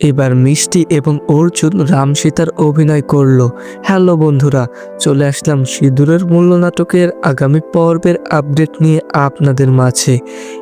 এবার মিষ্টি এবং অর্জুন রাম সীতার অভিনয় করল। হ্যালো বন্ধুরা, চলে আসলাম সিঁদুরের মূল্য নাটকের আগামী পর্বের আপডেট নিয়ে আপনাদের মাঝে।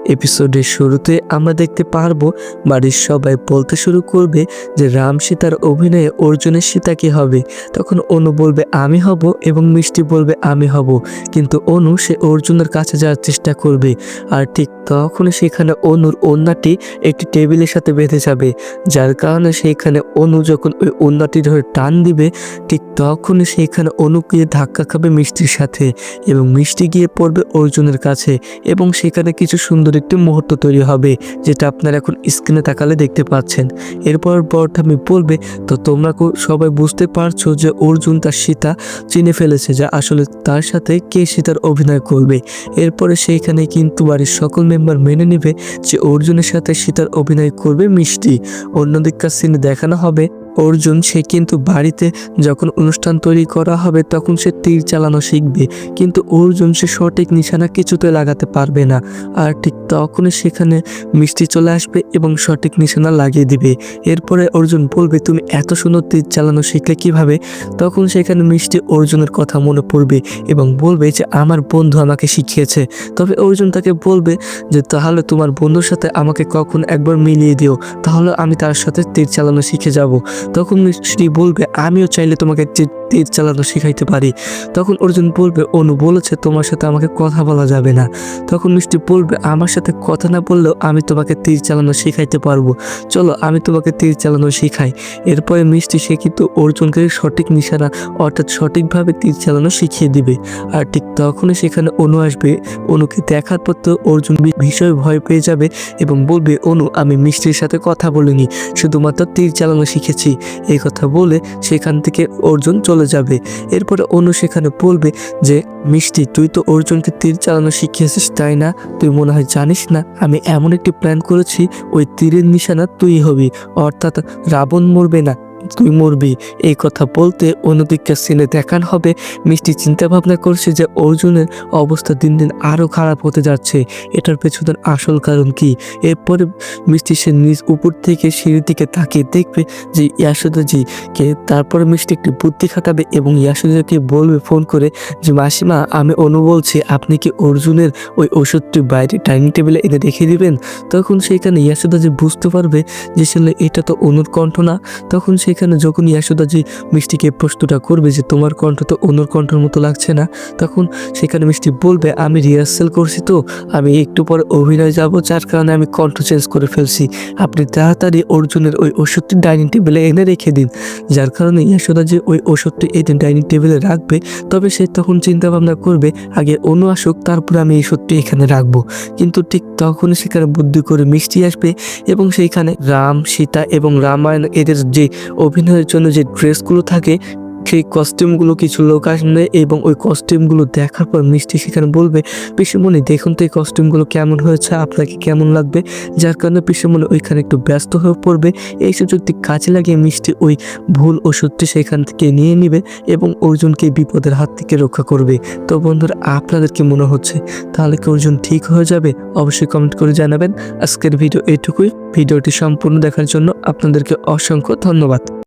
এপিসোডের শুরুতে আমরা দেখতে পারব, বাড়ির সবাই বলতে শুরু করবে যে রাম সীতার অভিনয়ে অর্জুনের সীতা কি হবে। তখন অনু বলবে, আমি হব এবং মিষ্টি বলবে, আমি হব। কিন্তু অনু সে অর্জুনের কাছে যাওয়ার চেষ্টা করবে। আর ঠিক তখনই সেখানে অনুর ওন্নাটি একটি টেবিলের সাথে বেঁধে যাবে। যার কারণে সেইখানে অনু যখন ওই ওন্নাটি ধরে টান দিবে, ঠিক তখনই সেইখানে অনু গিয়ে ধাক্কা খাবে মিষ্টির সাথে এবং মিষ্টি গিয়ে পড়বে অর্জুনের কাছে এবং সেখানে কিছু সুন্দর একটি মুহূর্ত তৈরি হবে, যেটা আপনারা এখন স্ক্রিনে তাকালে দেখতে পাচ্ছেন। এরপর বরটা আমি বলবে, তো তোমরা সবাই বুঝতে পারছ যে অর্জুন তার সীতা চিনে ফেলেছে, যা আসলে তার সাথে কে সীতার অভিনয় করবে? এরপরে সেইখানে কিন্তু বাড়ির সকল মেম্বার মেনে নেবে যে অর্জুনের সাথে সীতার অভিনয় করবে মিষ্টি। অন্যদিককার সিনে দেখানো হবে অর্জুন, সে কিন্তু বাড়িতে যখন অনুষ্ঠান তৈরি করা হবে তখন সে তীর চালানো শিখবে। কিন্তু অর্জুন, সে সঠিক নিশানা কিছুতে লাগাতে পারবে না। আর ঠিক তখনই সেখানে মিষ্টি চলে আসবে এবং সঠিক নিশানা লাগিয়ে দিবে। এরপরে অর্জুন বলবে, তুমি এত সুন্দর তীর চালানো শিখলে কীভাবে? তখন সেখানে মিষ্টি অর্জুনের কথা মনে পড়বে এবং বলবে যে, আমার বন্ধু আমাকে শিখিয়েছে। তবে অর্জুন তাকে বলবে যে, তাহলে তোমার বন্ধুর সাথে আমাকে কখন একবার মিলিয়ে দিও? তাহলে আমি তার সাথে তীর চালানো শিখে যাব। তখন স্ত্রী বলবে আমিও চাইলে তোমাকে তীর- চালানো শিখাইতে পারি। তখন অর্জুন বলবে, অনু বলেছে তোমার সাথে আমাকে কথা বলা যাবে না। তখন মিষ্টি বলবে, আমার সাথে কথা না বললেও আমি তোমাকে তীর চালানো শিখাইতে পারব। চলো, আমি তোমাকে তীর চালানো শিখাই। এরপরে মিষ্টি, সে কিন্তু অর্জুনকে সঠিক নিশানা, অর্থাৎ সঠিকভাবে তীর চালানো শিখিয়ে দিবে। আর ঠিক তখনই সেখানে অনু আসবে। অনুকে দেখার পর তো অর্জুন ভীষণ ভয় পেয়ে যাবে এবং বলবে, অনু, আমি মিষ্টির সাথে কথা বলিনি, শুধুমাত্র তীর চালানো শিখেছি। এই কথা বলে সেখান থেকে অর্জুন চলে যাবে। এরপরে অনু সেখানে বলবে যে, মিষ্টি, তুই তো অর্জুনকে তীর চালানো শিখিয়েছিস, তাই না? তুই মনে হয় জানিস না, আমি এমন একটি প্ল্যান করেছি, ওই তীরের নিশানা তুই হবি। অর্থাৎ রাবণ মরবে না। তুই মরবি এই কথা বলতে অন্যদিককার সিনে দেখান হবে মিষ্টি চিন্তা ভাবনা করছে যে অর্জুনের অবস্থা দিন দিন আরও খারাপ হতে যাচ্ছে। এটার পেছনের আসল কারণ কি? এরপরে মিষ্টি সে নিজ উপর থেকে সিঁড়ির দিকে তাকিয়ে দেখবে যে ইয়াসুদাজি কে, তারপরে মিষ্টি একটি বুদ্ধি খাটাবে এবং ইয়াসুদাকে বলবে ফোন করে যে, মাসিমা, আমি অনু বলছি, আপনি কি অর্জুনের ওই ওষুধটি বাইরে ডাইনিং টেবিলে এনে রেখে দিবেন? তখন সেখানে ইয়াসুদাজি বুঝতে পারবে যে, আসলে এটা তো অনুর কণ্ঠ না। তখন সেখানে যখন যে মিষ্টিকে প্রশ্নটা করবে যে, তোমার কণ্ঠ তো অনুর কণ্ঠের মতো লাগছে না? তখন সেখানে মিষ্টি বলবে, আমি রিহার্সেল করছি তো। আমি একটু পরে অভিনয় যাব, যার কারণে আমি কণ্ঠ চেঞ্জ করে ফেলছি। আপনি তাড়াতাড়ি অর্জুনের ওই ওষুধটি ডাইনিং টেবিলে এনে রেখে দিন। যার কারণে ইয়াসোদা যে ওই ওষুধটি এনে ডাইনিং টেবিলে রাখবে। তবে সে তখন চিন্তা ভাবনা করবে, আগে অনু আসুক, তারপরে আমি এই ওষুধটি এখানে রাখব। কিন্তু ঠিক তখনই সেখানে বুদ্ধি করে মিষ্টি আসবে এবং সেইখানে রাম, সীতা এবং রামায়ণ এদের যে অভিনয়ের জন্য যে ড্রেসগুলো থাকে, সেই কস্টিউমগুলো কিছু লোক আসবে এবং ওই কস্টিউমগুলো দেখার পর মিষ্টি সেখানে বলবে, পিসিমণি, দেখুন তো এই কস্টিউমগুলো কেমন হয়েছে, আপনাকে কেমন লাগবে? যার কারণে পিসিমণি ওইখানে একটু ব্যস্ত হয়ে পড়বে। এই সুযোগটি কাজে লাগিয়ে মিষ্টি ওই ভুল ওষুধটি সেখান থেকে নিয়ে নেবে এবং অর্জুনকে বিপদের হাত থেকে রক্ষা করবে। তো বন্ধুরা, আপনাদের কি মনে হচ্ছে? তাহলে কি অর্জুন ঠিক হয়ে যাবে? অবশ্যই কমেন্ট করে জানাবেন। আজকের ভিডিও এইটুকুই ভিডিওটি সম্পূর্ণ দেখার জন্য আপনাদেরকে অসংখ্য ধন্যবাদ।